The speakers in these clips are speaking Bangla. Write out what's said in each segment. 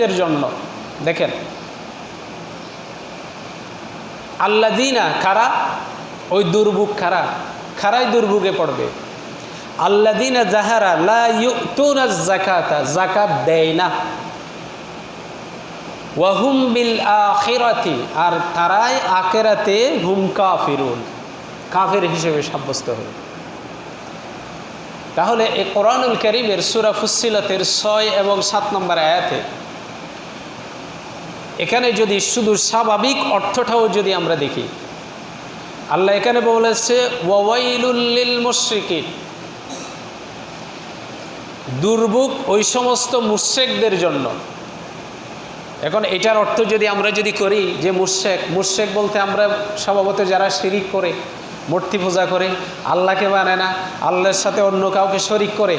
এর জন্য। দেখেন। আল্লাদিনা কারা? ওই দুর্ভোগ খারা খারাই দুর্ভোগে পড়বে। আল্লাদিনা জাহারা লা ইউতুনা জাকাতা জাকাত দেয় না। ওয়াহুম বিল আখিরাতি, আর তারাই আখেরাতে হুম কাফিরুন। কাফের হিসেবে সাব্যস্ত হবে তাহলে এই কোরআনুল করিমের সুরা ফুসিলতের ছয় এবং সাত নম্বর আয়াতে এখানে যদি শুধু স্বাভাবিক অর্থটাও যদি আমরা দেখি, আল্লাহ এখানে বলেছে ওয়াইলুল্লিল মুশ্রিকিন। দুর্ভোগ ওই সমস্ত মুর্শেকদের জন্য। এখন এটার অর্থ যদি আমরা যদি করি যে মুর্শেক মুর্শেক বলতে আমরা স্বভাবত যারা শিরিক করে, মূর্তি পূজা করে, আল্লাহকে মানে না, আল্লাহর সাথে অন্য কাউকে শরিক করে,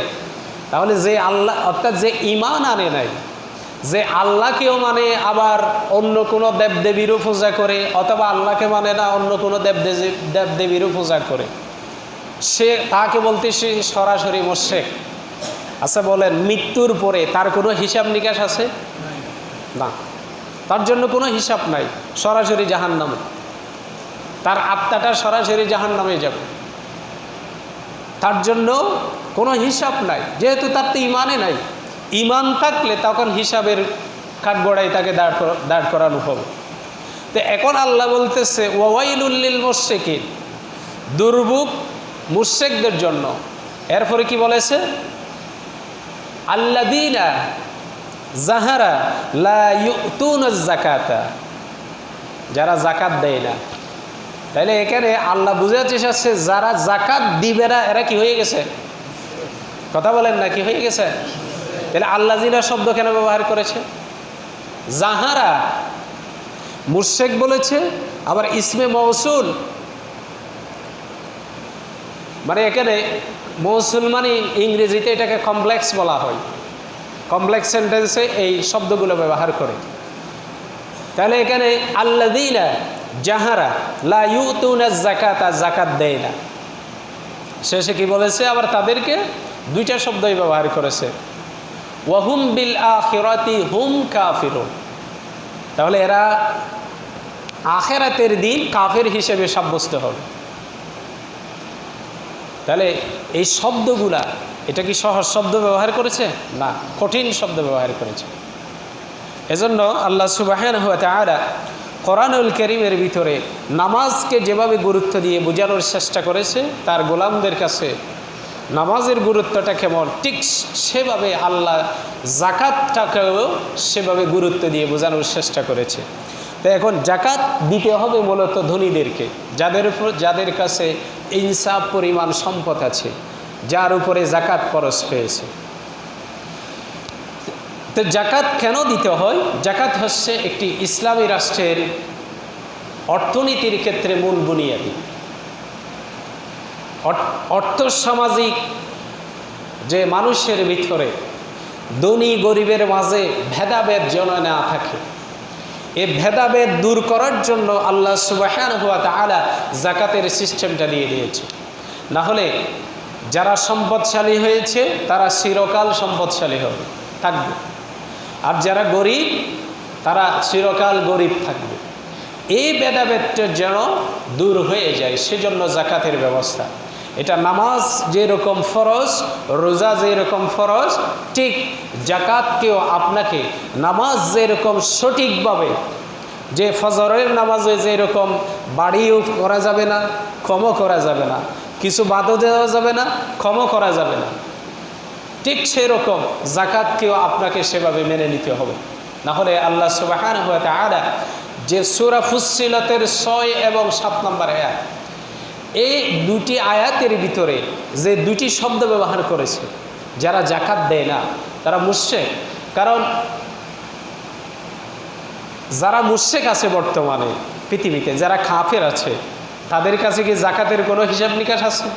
তাহলে যে আল্লাহ, অর্থাৎ যে ইমান আনে নাই যে আল্লাহকেও মানে আবার অন্য কোনো দেবদেবীরও পূজা করে, অথবা আল্লাহকে মানে না অন্য কোনো দেবদেবী, দেবদেবীরও পূজা করে। সে তাকে বলতে সে সরাসরি মোশেক। আচ্ছা বলেন, মৃত্যুর পরে তার কোনো হিসাব নিকাশ আছে? না। তার জন্য কোনো হিসাব নাই, সরাসরি জাহান নামে তার আত্মাটা সরাসরি জাহান নামে যাবে। তার জন্য কোনো হিসাব নাই, যেহেতু তার তো ইমানে নাই। ইমান থাকলে তখন হিসাবের কাঠগড়াই তাকে দাঁড় দাঁড় করানো হবে। তো এখন আল্লাহ বলতেছে ওয়াইলুল্লিল মোশেকিন দুর্ভোগ মুর্শেকদের জন্য। এরপরে কি বলেছে? আল্লাদিনা জাহারা লা জাকাতা যারা জাকাত দেয় না। তাইলে এখানে আল্লাহ বুঝাতে চাচ্ছে, যারা জাকাত দিবে না, এরা কি হয়ে গেছে? কথা বলেন না, কি হয়ে গেছে? তাহলে আল্লাহ জিনা শব্দ কেন ব্যবহার করেছে? জাহারা মুর্শেক বলেছে, আবার ইসমে মৌসুল মানে এখানে মৌসুল মানে ইংরেজিতে এটাকে কমপ্লেক্স বলা হয়। কমপ্লেক্স সেন্টেন্সে এই শব্দগুলো ব্যবহার করে। তাহলে এখানে আল্লাদিনা জাহারা লা ইউতুনা জাকাত আর জাকাত দেয় না। শেষে কি বলেছে? আবার তাদেরকে দুইটা শব্দই ব্যবহার করেছে। ওয়াহুম বিল আখিরাতি হুম কাফিরুন। তাহলে এরা আখেরাতের দিন কাফের হিসেবে সাব্যস্ত হবে। তাহলে এই শব্দগুলা, এটা কি সহজ শব্দ ব্যবহার করেছে? না, কঠিন শব্দ ব্যবহার করেছে। এজন্য আল্লাহ সুবাহান তারা কোরআনুল করিমের ভিতরে নামাজকে যেভাবে গুরুত্ব দিয়ে বোঝানোর চেষ্টা করেছে, তার গোলামদের কাছে নামাজের গুরুত্বটা কেমন? ঠিক সেভাবে আল্লাহ জাকাতটাকেও সেভাবে গুরুত্ব দিয়ে বোঝানোর চেষ্টা করেছে। তো এখন জাকাত দিতে হবে মূলত ধনীদেরকে। যাদের উপর, যাদের কাছে ইনসাফ পরিমাণ সম্পদ আছে, যার উপরে জাকাত খরচ হয়েছে। তো জাকাত কেন দিতে হয়? জাকাত হচ্ছে একটি ইসলামী রাষ্ট্রের অর্থনীতির ক্ষেত্রে মূল বুনিয়াদি। অর্থ সামাজিক যে মানুষের ভিতরে ধনী গরিবের মাঝে ভেদাভেদ যেন না থাকে। এ ভেদাভেদ দূর করার জন্য আল্লাহ সুবাহান হুয়া তালা জাকাতের সিস্টেমটা দিয়ে দিয়েছে। না হলে যারা সম্পদশালী হয়েছে, তারা চিরকাল সম্পদশালী হবে, থাকবে। আর যারা গরিব, তারা চিরকাল গরিব থাকবে। এই ভেদাভেদটা যেন দূর হয়ে যায়, সেজন্য জাকাতের ব্যবস্থা। এটা নামাজ যেরকম ফরজ, রোজা যেরকম ফরজ, ঠিক জাকাতকেও আপনাকে নামাজ যেরকম সঠিকভাবে, যে ফজরের নামাজে যেরকম বাড়িও করা যাবে না ক্ষমও করা যাবে না, কিছু বাদও দেওয়া যাবে না ক্ষমও করা যাবে না, ঠিক সেরকম জাকাতকেও আপনাকে সেভাবে মেনে নিতে হবে। না হলে আল্লাহ সুবাহান যে সুরা ফুসিলতের ছয় এবং সাত নম্বর আয়াত এই দুটি আয়াতের ভিতরে যে দুটি শব্দ ব্যবহার করেছে, যারা জাকাত দেয় না, তারা মুশেক কারণ যারা মুশেক আছে বর্তমানে পৃথিবীতে, যারা খাফের আছে, তাদের কাছে কি জাকাতের কোনো হিসাব নিকাশ আছে?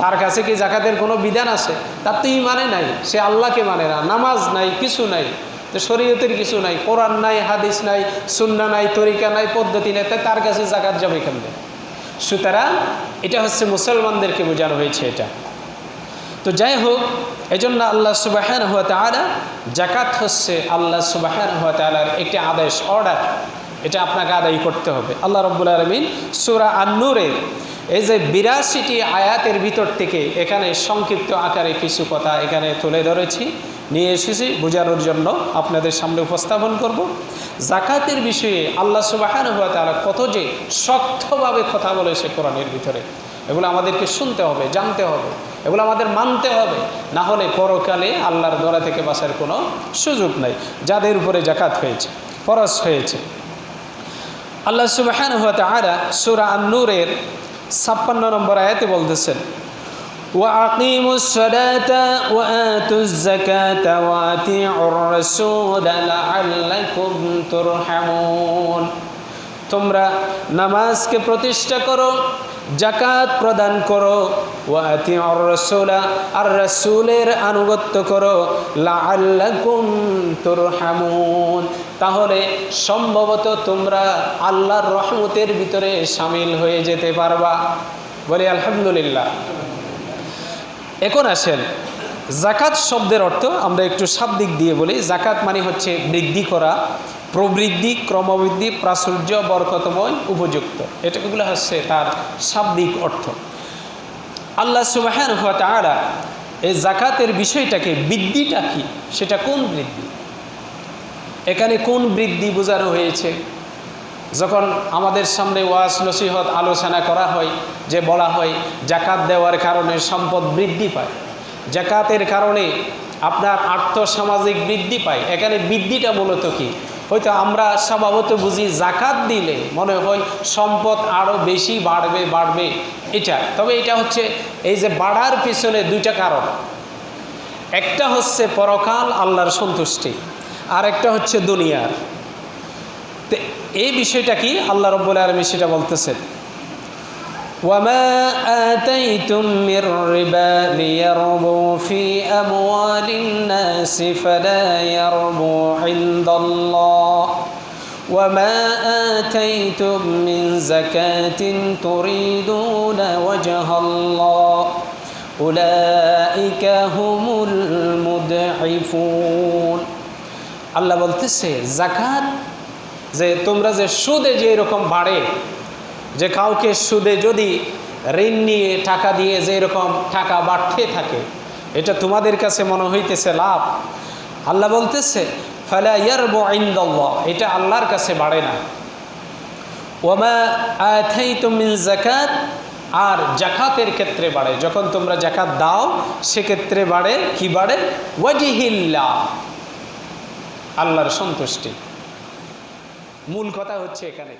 তার কাছে কি জাকাতের কোনো বিধান আছে? তার তো মানে নাই, সে আল্লাহকে মানে না, নামাজ নাই, কিছু নাই। তো শরীয়তের কিছু নাই, কোরআন নাই, হাদিস নাই, সুন্না নাই, তরিকা নাই, পদ্ধতি নাই তাই তার কাছে জাকাত যাবে কেমনে? সুতরাং এটা হচ্ছে মুসলমানদেরকে বোঝানো হয়েছে এটা। তো যাই হোক এই জন্য আল্লাহ সুবাহান হুয়া তালা জাকাত হচ্ছে আল্লাহ সুবাহান হুয়া তালার একটি আদেশ অর্ডার এটা আপনাকে আদায় করতে হবে। আল্লাহ রব্বুল আলমিন সুরা আন্নুরের এই যে বিরাশিটি আয়াতের ভিতর থেকে এখানে সংক্ষিপ্ত আকারে কিছু কথা এখানে তুলে ধরেছি। নিয়ে এসেছি, বোঝানোর জন্য আপনাদের সামনে উপস্থাপন করব। জাকাতের বিষয়ে আল্লাহ সুবাহান হুয়া তালা কত যে শক্তভাবে কথা বলেছে কোরআনের ভিতরে। এগুলো আমাদেরকে শুনতে হবে, জানতে হবে। এগুলো আমাদের মানতে হবে। না হলে পরকালে আল্লাহর দরা থেকে বাঁচার কোনো সুযোগ নাই। যাদের উপরে জাকাত হয়েছে, ফরজ হয়েছে। আল্লাহ সুবাহান হুয়া তালা সুরা আন্নুরের ছাপ্পান্ন নম্বর আয়াতে বলতেছেন وأقيموا الصلاة وآتوا الزكاة وأطيعوا الرسول لعلكم ترحمون তোমরা নামাজকে প্রতিষ্ঠা করো জাকাত প্রদান করো ওয়াতি রসোলা আর রসুলের আনুগত্য করো লাল্লাকুম তুরহামুন তাহলে সম্ভবত তোমরা আল্লাহর রহমতের ভিতরে সামিল হয়ে যেতে পারবা বলি আলহামদুলিল্লাহ এখন আসেন, জাকাত শব্দের অর্থ আমরা একটু শাব্দিক দিয়ে বলি। জাকাত মানে হচ্ছে বৃদ্ধি করা, প্রবৃদ্ধি, ক্রমবৃদ্ধি, প্রাচুর্য, বরকতময়, উপযুক্ত। এটাগুলো হচ্ছে তার শাব্দিক অর্থ। আল্লাহ সুবাহান তারা এই জাকাতের বিষয়টাকে বৃদ্ধিটা কি? সেটা কোন বৃদ্ধি? এখানে কোন বৃদ্ধি বোঝানো হয়েছে? যখন আমাদের সামনে ওয়াজ, নসিহত, আলোচনা করা হয়, যে বলা হয়, জাকাত দেওয়ার কারণে সম্পদ বৃদ্ধি পায়। জাকাতের কারণে আপনার আর্থসামাজিক বৃদ্ধি পায়। এখানে বৃদ্ধিটা মূলত কি? হয়তো আমরা স্বভাবত বুঝি জাকাত দিলে মনে হয় সম্পদ আরও বেশি বাড়বে বাড়বে। এটা, তবে এটা হচ্ছে এই যে বাড়ার পিছনে দুইটা কারণ। একটা হচ্ছে পরকাল, আল্লাহর সন্তুষ্টি। আর একটা হচ্ছে দুনিয়ার। এই বিষয়টা কি আল্লাহ রব্বুল আলমী সেটা বলতেছেন وما آتيتم من ربا ليربو في أموال الناس فلا يربو عند الله وما آتيتم من زكاة تريدون وجه الله أولئك هم المدعفون আল্লাহ বলতেছে জাকাত যে তোমরা যে সুদে যে এরকম বাড়ে, যে কাউকে সুদে যদি ঋণ নিয়ে টাকা দিয়ে যে এরকম টাকা বাড়তে থাকে, এটা তোমাদের কাছে মনে হইতেছে লাভ? আল্লাহ বলতেছে, ফালা ইয়ারবু ইনদাল্লাহ এটা আল্লাহর কাছে বাড়ে না। জাকাত আর জাকাতের ক্ষেত্রে বাড়ে। যখন তোমরা জাকাত দাও, সেক্ষেত্রে বাড়ে, কি বাড়ে? ওয়াজিহিল্লা আল্লাহর সন্তুষ্টি। মূল কথা হচ্ছে এখানে।